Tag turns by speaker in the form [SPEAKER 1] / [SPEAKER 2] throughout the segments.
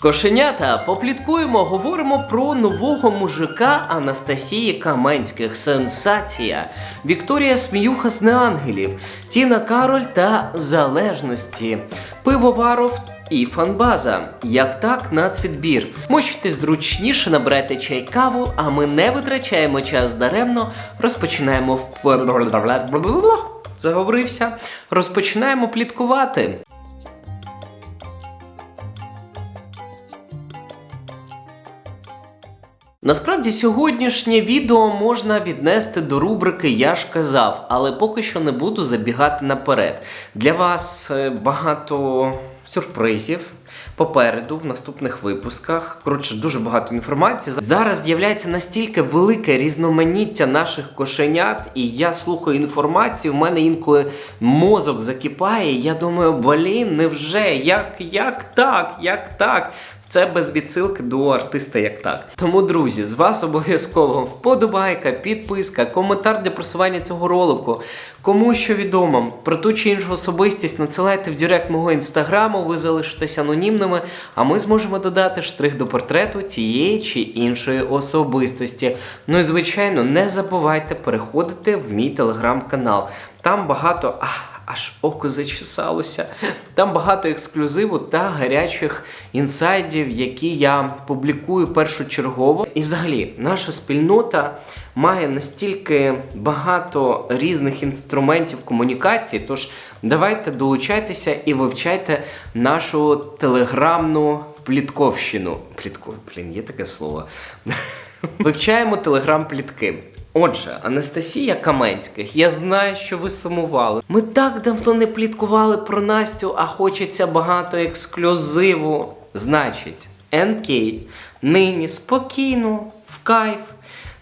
[SPEAKER 1] Кошенята, попліткуємо, говоримо про нового мужика Анастасії Каменських. Сенсація. Вікторія Сміюха з неангелів, Тіна Кароль та залежності. Пивоваров і фанбаза. Як так, нацвідбір. Мочите зручніше набрати чай каву, а ми не витрачаємо час даремно. Розпочинаємо в заговорився. Розпочинаємо пліткувати. Насправді сьогоднішнє відео можна віднести до рубрики Я ж казав, але поки що не буду забігати наперед. Для вас е, багато сюрпризів попереду в наступних випусках. Коротше, дуже багато інформації. Зараз з'являється настільки велике різноманіття наших кошенят, і я слухаю інформацію. У мене інколи мозок закипає. Я думаю, блін, невже? Як, як так? Як так? Це без відсилки до артиста як так. Тому, друзі, з вас обов'язково вподобайка, підписка, коментар для просування цього ролику. Кому що відомо про ту чи іншу особистість надсилайте в директ мого інстаграму, ви залишитесь анонімними, а ми зможемо додати штрих до портрету цієї чи іншої особистості. Ну і звичайно, не забувайте переходити в мій телеграм-канал. Там багато. Аж око зачесалося. Там багато ексклюзиву та гарячих інсайдів, які я публікую першочергово. І взагалі, наша спільнота має настільки багато різних інструментів комунікації. Тож давайте долучайтеся і вивчайте нашу телеграмну плітковщину. Плітко, блін, є таке слово. Вивчаємо телеграм-плітки. Отже, Анастасія Каменських, я знаю, що ви сумували. Ми так давно не пліткували про Настю, а хочеться багато ексклюзиву. Значить, НК нині спокійно, в кайф,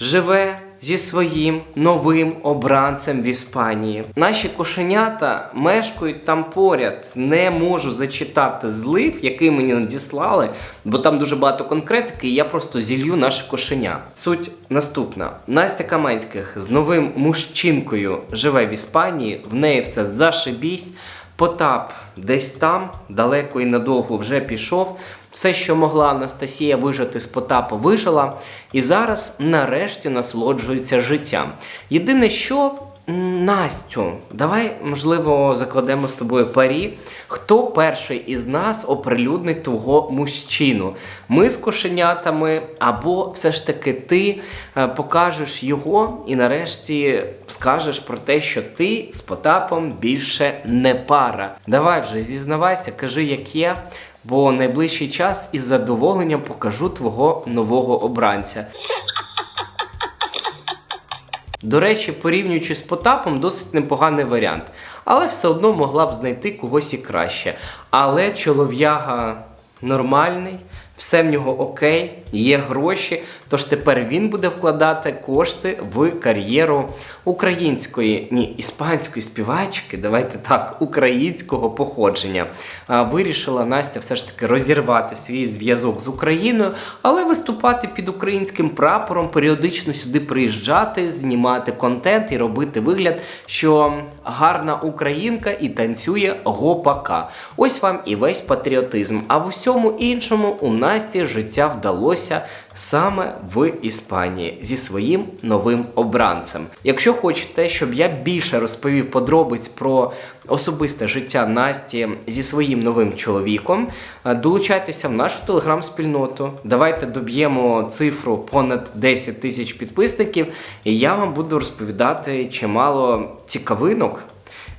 [SPEAKER 1] живе зі своїм новим обранцем в Іспанії. Наші кошенята мешкають там поряд. Не можу зачитати злив, який мені надіслали, бо там дуже багато конкретики, і я просто зілью наше кошеня. Суть наступна: Настя Каменських з новим мужчинкою живе в Іспанії, в неї все зашибісь. Потап десь там, далеко і надовго вже пішов. Все, що могла Анастасія вижити з Потапа, вижила. І зараз нарешті насолоджується життям. Єдине, що Настю, давай, можливо, закладемо з тобою парі. Хто перший із нас оприлюднить твого мужчину? Ми з кошенятами, або все ж таки ти е, покажеш його і нарешті скажеш про те, що ти з Потапом більше не пара. Давай вже зізнавайся, кажи, як є. Бо найближчий час із задоволенням покажу твого нового обранця. До речі, порівнюючи з Потапом, досить непоганий варіант. Але все одно могла б знайти когось і краще. Але чолов'яга нормальний, все в нього окей, є гроші. Тож тепер він буде вкладати кошти в кар'єру української, ні, іспанської співачки, давайте так, українського походження. Вирішила Настя все ж таки розірвати свій зв'язок з Україною, але виступати під українським прапором, періодично сюди приїжджати, знімати контент і робити вигляд, що гарна українка і танцює гопака. Ось вам і весь патріотизм. А в усьому іншому у Насті життя вдалося саме в Іспанії зі своїм новим обранцем. Якщо хочете, щоб я більше розповів подробиць про особисте життя Насті зі своїм новим чоловіком, е, долучайтеся в нашу телеграм-спільноту. Давайте доб'ємо цифру понад 10 тисяч підписників, і я вам буду розповідати чимало цікавинок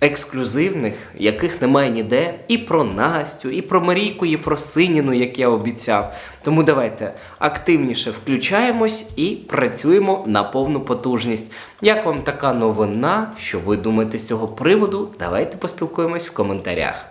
[SPEAKER 1] ексклюзивних, яких немає ніде, і про Настю, і про Марійку Єфросиніну, як я обіцяв. Тому давайте активніше включаємось і працюємо на повну потужність. Як вам така новина? Що ви думаєте з цього приводу? Давайте поспілкуємось в коментарях.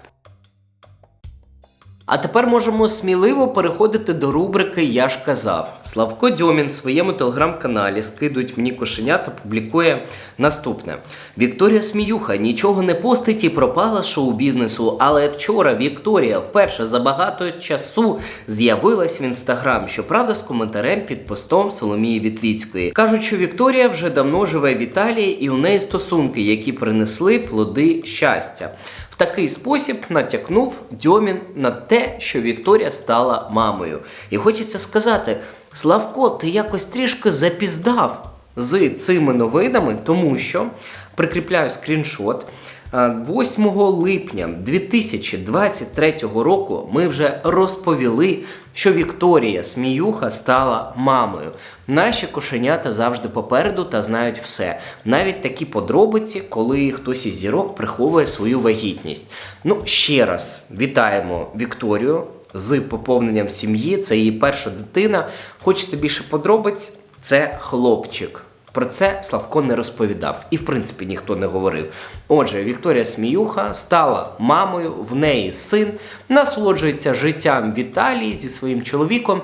[SPEAKER 1] А тепер можемо сміливо переходити до рубрики Я ж казав. Славко Дьомін в своєму телеграм-каналі скидують мені кошеня та публікує наступне: Вікторія Сміюха нічого не постить і пропала шоу-бізнесу. Але вчора Вікторія вперше за багато часу з'явилась в інстаграм, щоправда, з коментарем під постом Соломії Вітвіцької. Кажуть, що Вікторія вже давно живе в Італії і у неї стосунки, які принесли плоди щастя. Такий спосіб натякнув Дьомін на те, що Вікторія стала мамою. І хочеться сказати: Славко, ти якось трішки запіздав з цими новинами, тому що прикріпляю скріншот. Е, 8 липня 2023 року ми вже розповіли, що Вікторія Сміюха стала мамою. Наші кошенята завжди попереду та знають все. Навіть такі подробиці, коли хтось із зірок приховує свою вагітність. Ну, ще раз вітаємо Вікторію з поповненням сім'ї. Це її перша дитина. Хочете більше подробиць? Це хлопчик. Про це Славко не розповідав, і в принципі ніхто не говорив. Отже, Вікторія Сміюха стала мамою, в неї син, насолоджується життям в Італії зі своїм чоловіком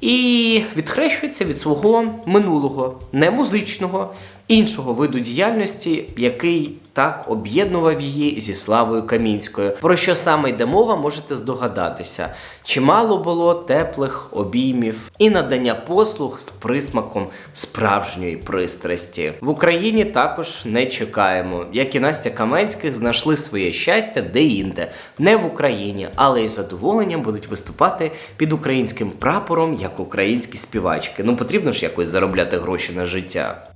[SPEAKER 1] і відхрещується від свого минулого, не музичного, іншого виду діяльності, який так об'єднував її зі Славою Камінською. Про що саме йде мова, можете здогадатися. Чимало було теплих обіймів і надання послуг з присмаком справжньої пристрасті. В Україні також не чекаємо, як і Настя Каменських знайшли своє щастя де-інде, не в Україні, але із задоволенням будуть виступати під українським прапором як українські співачки. Ну потрібно ж якось заробляти гроші на життя.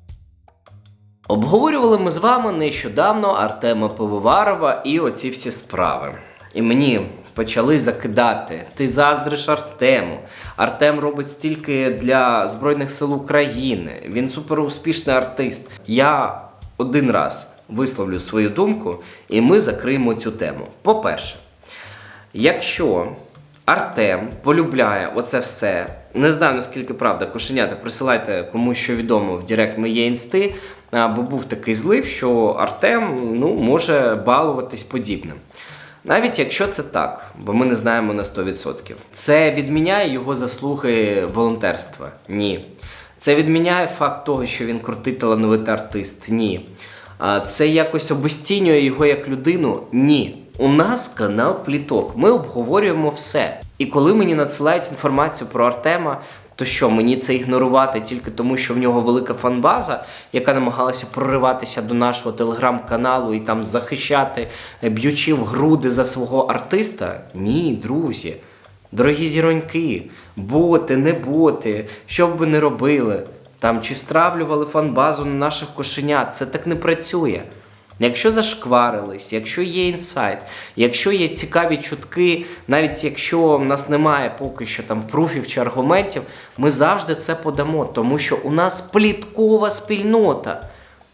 [SPEAKER 1] Обговорювали ми з вами нещодавно Артема Пивоварова і оці всі справи. І мені почали закидати. Ти заздриш Артему. Артем робить стільки для Збройних сил України. Він суперуспішний артист. Я один раз висловлю свою думку, і ми закриємо цю тему. По-перше, якщо Артем полюбляє оце все. Не знаю наскільки правда, кошенята, присилайте кому що відомо в Директ моє інсти, бо був такий злив, що Артем ну, може балуватись подібним. Навіть якщо це так, бо ми не знаємо на 100%. Це відміняє його заслуги волонтерства? Ні. Це відміняє факт того, що він крутий талановитий артист? Ні. Це якось обесцінює його як людину? Ні. У нас канал Пліток. Ми обговорюємо все. І коли мені надсилають інформацію про Артема, то що мені це ігнорувати тільки тому, що в нього велика фанбаза, яка намагалася прориватися до нашого телеграм-каналу і там захищати, е, б'ючи в груди за свого артиста? Ні, друзі. Дорогі зіроньки, боти, не боти, що б ви не робили, там чи стравлювали фанбазу на наших кошенят, це так не працює. Якщо зашкварились, якщо є інсайт, якщо є цікаві чутки, навіть якщо в нас немає поки що там пруфів чи аргументів, ми завжди це подамо, тому що у нас пліткова спільнота,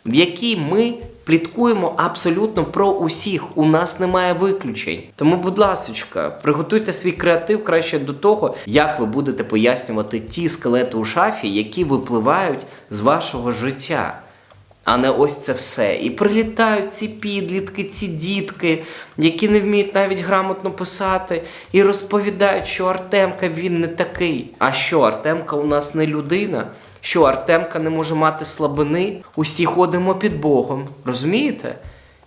[SPEAKER 1] в якій ми пліткуємо абсолютно про усіх. У нас немає виключень. Тому, будь ласочка, приготуйте свій креатив краще до того, як ви будете пояснювати ті скелети у шафі, які випливають з вашого життя. А не ось це все. І прилітають ці підлітки, ці дітки, які не вміють навіть грамотно писати, і розповідають, що Артемка він не такий. А що Артемка у нас не людина? Що Артемка не може мати слабини? Усі ходимо під Богом. Розумієте?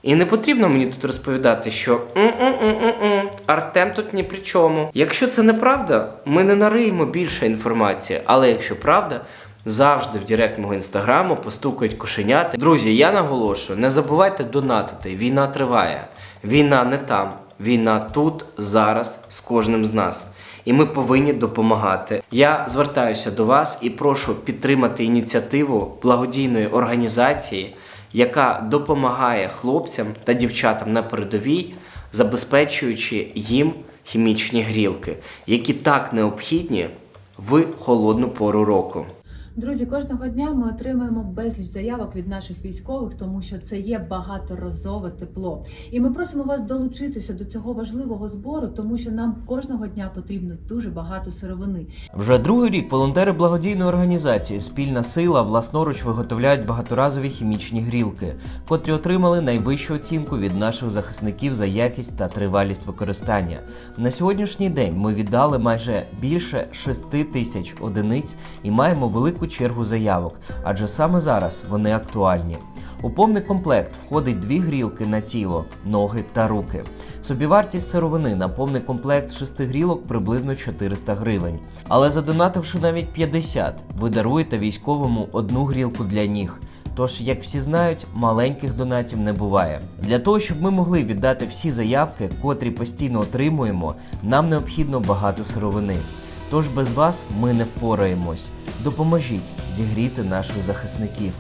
[SPEAKER 1] І не потрібно мені тут розповідати, що «М-м-м-м-м, Артем тут ні при чому. Якщо це неправда, ми не нариємо більше інформації. Але якщо правда, завжди в Директ мого інстаграму постукають кошенята. Друзі, я наголошую, не забувайте донатити. Війна триває. Війна не там. Війна тут, зараз, з кожним з нас. І ми повинні допомагати. Я звертаюся до вас і прошу підтримати ініціативу благодійної організації, яка допомагає хлопцям та дівчатам на передовій, забезпечуючи їм хімічні грілки, які так необхідні в холодну пору року.
[SPEAKER 2] Друзі, кожного дня ми отримуємо безліч заявок від наших військових, тому що це є багаторазове тепло. І ми просимо вас долучитися до цього важливого збору, тому що нам кожного дня потрібно дуже багато сировини.
[SPEAKER 3] Вже другий рік волонтери благодійної організації Спільна сила власноруч виготовляють багаторазові хімічні грілки, котрі отримали найвищу оцінку від наших захисників за якість та тривалість використання. На сьогоднішній день ми віддали майже більше 6 тисяч одиниць і маємо велику чергу заявок, адже саме зараз вони актуальні. У повний комплект входить дві грілки на тіло, ноги та руки. Собівартість сировини на повний комплект шести грілок приблизно 400 гривень. Але задонативши навіть 50, ви даруєте військовому одну грілку для ніг. Тож, як всі знають, маленьких донатів не буває. Для того, щоб ми могли віддати всі заявки, котрі постійно отримуємо, нам необхідно багато сировини. Тож без вас ми не впораємось. Допоможіть зігріти наших захисників.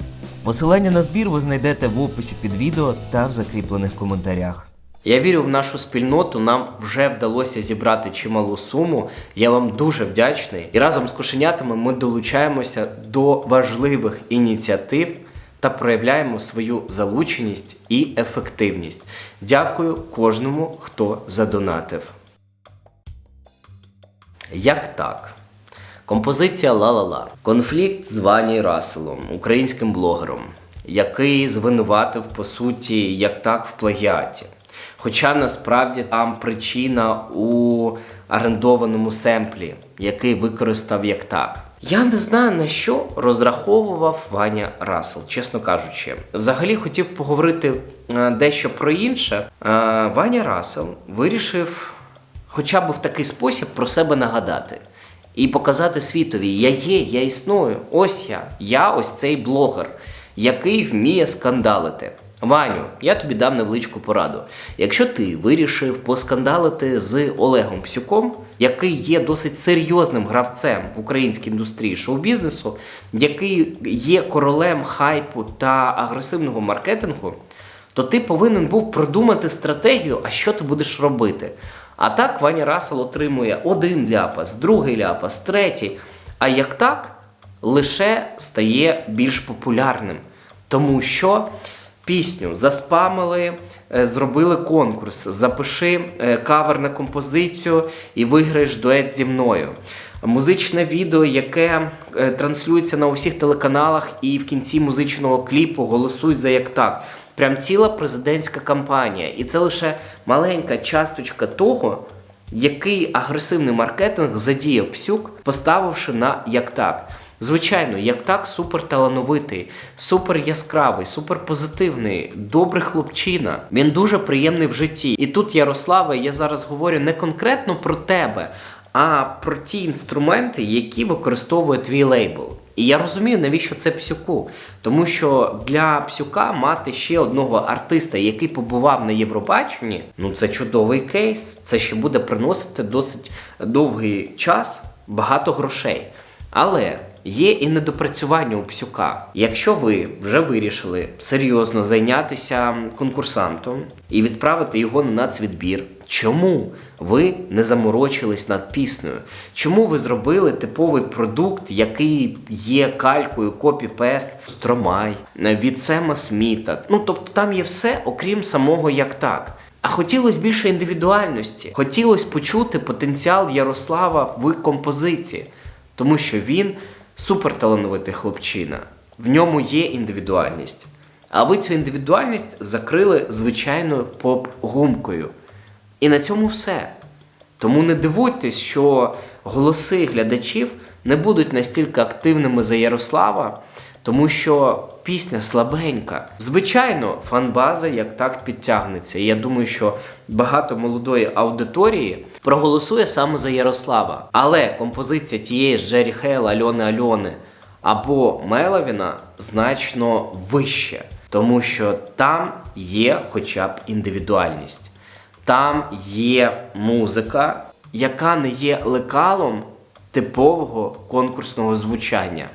[SPEAKER 3] Посилання на збір ви знайдете в описі під відео та в закріплених коментарях.
[SPEAKER 1] Я вірю в нашу спільноту. Нам вже вдалося зібрати чималу суму. Я вам дуже вдячний. І разом з кошенятами ми долучаємося до важливих ініціатив та проявляємо свою залученість і ефективність. Дякую кожному, хто задонатив. Як так? Композиція Ла-ла-ла. Конфлікт з Вані Расселом, українським блогером, який звинуватив по суті як так в плагіаті. Хоча насправді там причина у орендованому семплі, який використав як так. Я не знаю на що розраховував Ваня Рассел, чесно кажучи. Взагалі хотів поговорити е, дещо про інше. Е, Ваня Рассел вирішив хоча б в такий спосіб про себе нагадати і показати світові: я є, я існую. Ось я. Я ось цей блогер, який вміє скандалити. Ваню, я тобі дам невеличку пораду. Якщо ти вирішив поскандалити з Олегом Псюком, який є досить серйозним гравцем в українській індустрії шоу-бізнесу, який є королем хайпу та агресивного маркетингу, то ти повинен був продумати стратегію, а що ти будеш робити. А так Ваня Расел отримує один ляпас, другий ляпас, третій. А як так, лише стає більш популярним. Тому що пісню заспамили, е, зробили конкурс. Запиши е, кавер на композицію і виграєш дует зі мною. Музичне відео, яке е, транслюється на усіх телеканалах, і в кінці музичного кліпу голосуй за як так. Прям ціла президентська кампанія. І це лише маленька часточка того, який агресивний маркетинг задіяв псюк, поставивши на як так. Звичайно, як так супер талановитий, супер яскравий, супер позитивний, добрий хлопчина. Він дуже приємний в житті. І тут, Ярославе, я зараз говорю не конкретно про тебе, а про ті інструменти, які використовує твій лейбл. І я розумію, навіщо це псюку. Тому що для псюка мати ще одного артиста, який побував на Євробаченні, ну це чудовий кейс. Це ще буде приносити досить довгий час багато грошей. Але є і недопрацювання у псюка. Якщо ви вже вирішили серйозно зайнятися конкурсантом і відправити його на нацвідбір, чому ви не заморочились над піснею? Чому ви зробили типовий продукт, який є калькою, копі-пест, Стромай, від Сема Сміта? Ну тобто там є все, окрім самого як так. А хотілося більше індивідуальності. Хотілося почути потенціал Ярослава в композиції, тому що він суперталановитий хлопчина. В ньому є індивідуальність. А ви цю індивідуальність закрили звичайною поп-гумкою. І на цьому все. Тому не дивуйтесь, що голоси глядачів не будуть настільки активними за Ярослава, тому що пісня слабенька. Звичайно, фанбаза як так підтягнеться. І я думаю, що багато молодої аудиторії проголосує саме за Ярослава. Але композиція тієї ж Джері Хейл, Альони Альони або Меловіна значно вище, тому що там є хоча б індивідуальність. Там є музика, яка не є лекалом типового конкурсного звучання.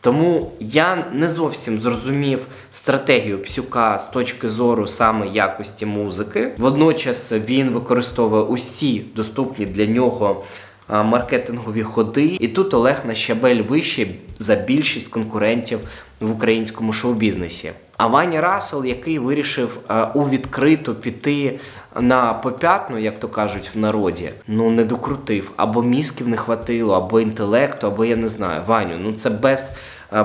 [SPEAKER 1] Тому я не зовсім зрозумів стратегію псюка з точки зору саме якості музики. Водночас він використовує усі доступні для нього маркетингові ходи. І тут Олег на щабель вище за більшість конкурентів в українському шоу-бізнесі. А Ваня Рассел, який вирішив у відкриту піти на попятну, як то кажуть в народі, ну не докрутив, або мізків не хватило, або інтелекту, або я не знаю. Ваню, ну це без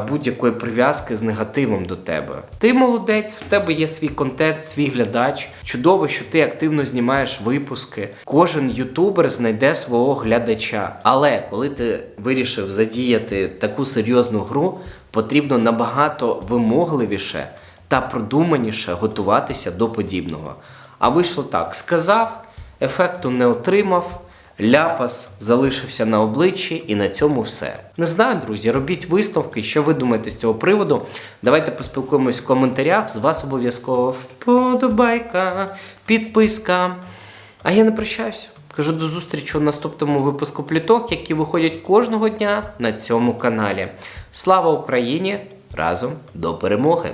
[SPEAKER 1] будь-якої прив'язки з негативом до тебе. Ти молодець, в тебе є свій контент, свій глядач. Чудово, що ти активно знімаєш випуски. Кожен ютубер знайде свого глядача. Але коли ти вирішив задіяти таку серйозну гру, потрібно набагато вимогливіше та продуманіше готуватися до подібного. А вийшло так: сказав, ефекту не отримав, ляпас залишився на обличчі, і на цьому все. Не знаю, друзі, робіть висновки, що ви думаєте з цього приводу. Давайте поспілкуємось в коментарях. З вас обов'язково вподобайка, підписка. А я не прощаюсь. Кажу до зустрічі у наступному випуску пліток, які виходять кожного дня на цьому каналі. Слава Україні! Разом до перемоги!